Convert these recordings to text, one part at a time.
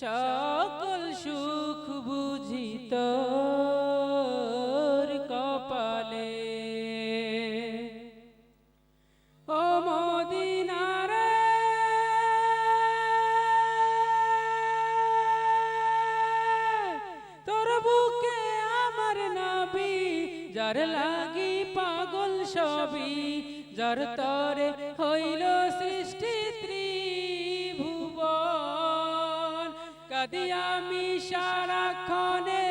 সকল সুখ বুঝিত কপালে। তোর বুকে আমার যার লাগি পাগল সবই যার তরে কাদি আমি সারাক্ষণে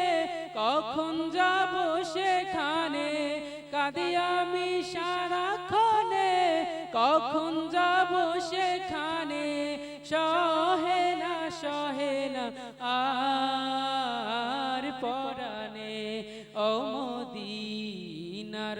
কখন যাব সেখানে? কাদি আমি সারাক্ষণে কখন যাব সেখানে? সহে না সহে না, আর পরানে ও মদিনার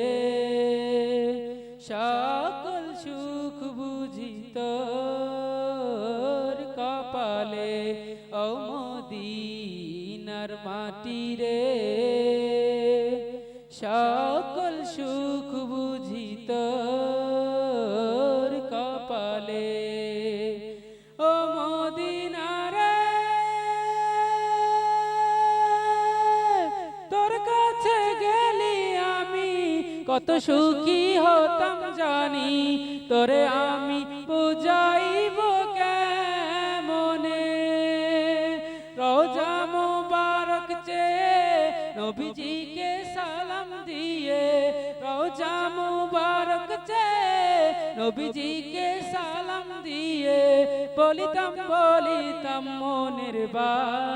সকল সুখ বুঝিত কপালে ও মদিনার মাটি কত সুখী হতাম জানি, তোরে আমি বুঝাইব কেমনে? রোজা মুবারক চেয়ে নবীজিকে সালাম দিয়ে, রোজা মুবারক চেয়ে নবীজিকে সালাম দিয়ে, বলিতাম বলিতাম মনের বাসনা।